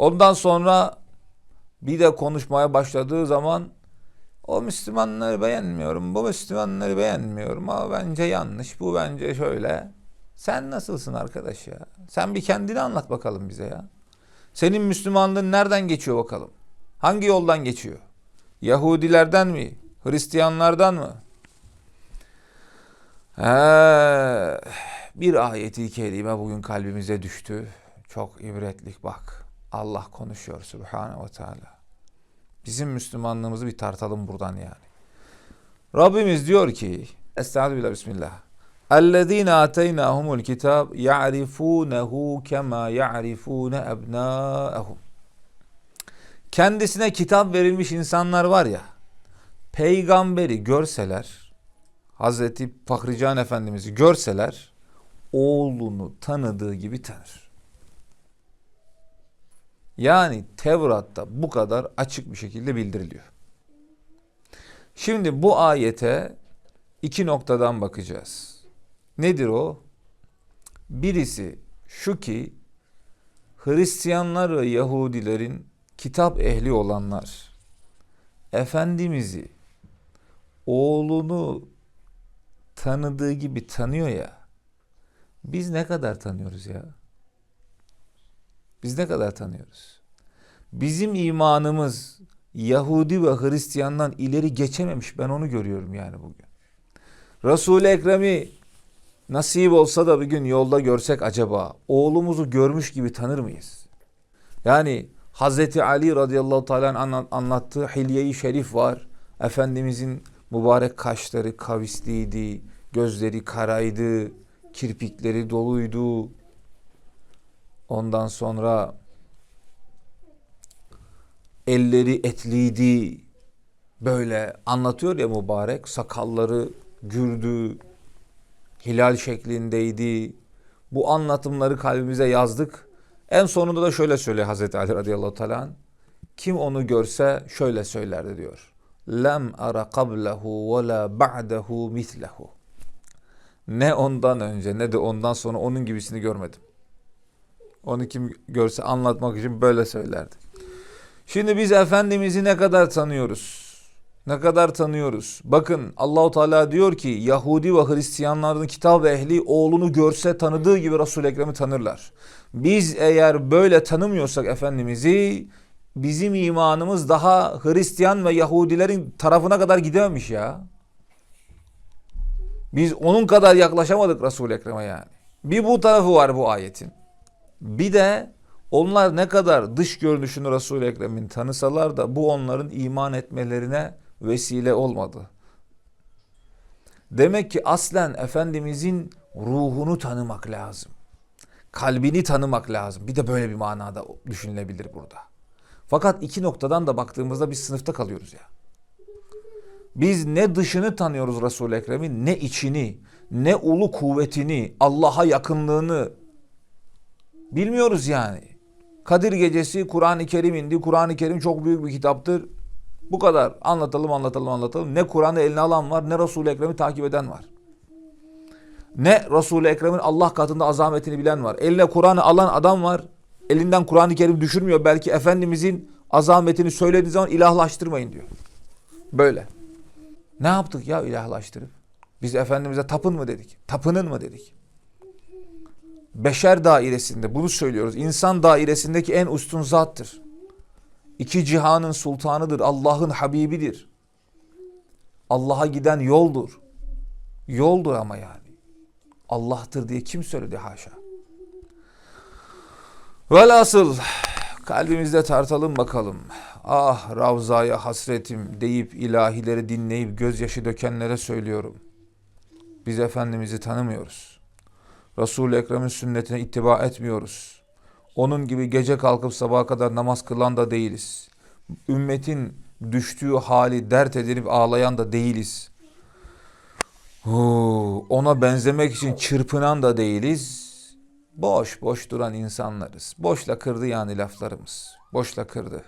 Ondan sonra bir de konuşmaya başladığı zaman o Müslümanları beğenmiyorum, bu Müslümanları beğenmiyorum ama bence yanlış, bu bence şöyle. Sen nasılsın arkadaş ya? Sen bir kendini anlat bakalım bize ya. Senin Müslümanlığın nereden geçiyor bakalım? Hangi yoldan geçiyor? Yahudilerden mi? Hristiyanlardan mı? He, bir ayeti kerime bugün kalbimize düştü. Çok ibretlik bak. Allah konuşuyor Subhanahu ve Teala. Bizim Müslümanlığımızı bir tartalım buradan yani. Rabbimiz diyor ki Estağfirullah Bismillah. اَلَّذ۪ينَ آتَيْنَاهُمُ الْكِتَابِ يَعْرِفُونَهُ كَمَا يَعْرِفُونَ أَبْنَاءَهُمْ Kendisine kitap verilmiş insanlar var ya, peygamberi görseler, Hazreti Fahrican Efendimiz'i görseler, oğlunu tanıdığı gibi tanır. Yani Tevrat'ta bu kadar açık bir şekilde bildiriliyor. Şimdi bu ayete iki noktadan bakacağız. Nedir o? Birisi şu ki Hristiyanlar ve Yahudilerin kitap ehli olanlar Efendimiz'i oğlunu tanıdığı gibi tanıyor ya. Biz ne kadar tanıyoruz ya? Biz ne kadar tanıyoruz? Bizim imanımız Yahudi ve Hristiyandan ileri geçememiş. Ben onu görüyorum yani bugün. Resul-i Ekrem'i nasip olsa da bir gün yolda görsek acaba oğlumuzu görmüş gibi tanır mıyız? Yani Hazreti Ali radıyallahu teala anlattığı hilye-i şerif var. Efendimizin mübarek kaşları kavisliydi, gözleri karaydı, kirpikleri doluydu. Ondan sonra elleri etliydi. Böyle anlatıyor ya mübarek sakalları gürdü, hilal şeklindeydi. Bu anlatımları kalbimize yazdık. En sonunda da şöyle söylüyor Hazreti Ali radıyallahu teala Kim onu görse şöyle söylerdi diyor. Lem ara qablehu ve la ba'dehu mislehu. Ne ondan önce ne de ondan sonra onun gibisini görmedim. Onu kim görse anlatmak için böyle söylerdi. Şimdi biz Efendimiz'i ne kadar tanıyoruz? Ne kadar tanıyoruz? Bakın Allahu Teala diyor ki Yahudi ve Hristiyanların kitap ehli oğlunu görse tanıdığı gibi Resul-i Ekrem'i tanırlar. Biz eğer böyle tanımıyorsak Efendimiz'i bizim imanımız daha Hristiyan ve Yahudilerin tarafına kadar gidememiş ya. Biz onun kadar yaklaşamadık Resul-i Ekrem'e yani. Bir bu tarafı var bu ayetin. Bir de onlar ne kadar dış görünüşünü Resul-i Ekrem'in tanısalar da bu onların iman etmelerine vesile olmadı. Demek ki aslen Efendimizin ruhunu tanımak lazım. Kalbini tanımak lazım. Bir de böyle bir manada düşünülebilir burada. Fakat iki noktadan da baktığımızda biz sınıfta kalıyoruz ya. Biz ne dışını tanıyoruz Resul-i Ekrem'in ne içini, ne ulu kuvvetini, Allah'a yakınlığını bilmiyoruz yani. Kadir Gecesi Kur'an-ı Kerim indi. Kur'an-ı Kerim çok büyük bir kitaptır. Bu kadar. Anlatalım, anlatalım, anlatalım. Ne Kur'an'ı eline alan var, ne Resul-i Ekrem'i takip eden var. Ne Resul-i Ekrem'in Allah katında azametini bilen var. Eline Kur'an'ı alan adam var. Elinden Kur'an-ı Kerim düşürmüyor. Belki Efendimizin azametini söylediği zaman ilahlaştırmayın diyor. Böyle. Ne yaptık ya ilahlaştırıp? Biz Efendimiz'e tapın mı dedik? Tapının mı dedik? Beşer dairesinde bunu söylüyoruz. İnsan dairesindeki en üstün zattır. İki cihanın sultanıdır. Allah'ın Habibidir. Allah'a giden yoldur. Yoldur ama yani. Allah'tır diye kim söyledi haşa. Velhasıl kalbimizde tartalım bakalım. Ah Ravza'ya hasretim deyip ilahileri dinleyip gözyaşı dökenlere söylüyorum. Biz Efendimiz'i tanımıyoruz. Resul-i Ekrem'in sünnetine ittiba etmiyoruz. Onun gibi gece kalkıp sabaha kadar namaz kılan da değiliz. Ümmetin düştüğü hali dert edinip ağlayan da değiliz. Ona benzemek için çırpınan da değiliz. Boş boş duran insanlarız. Boşla kırdı yani laflarımız. Boşla kırdı.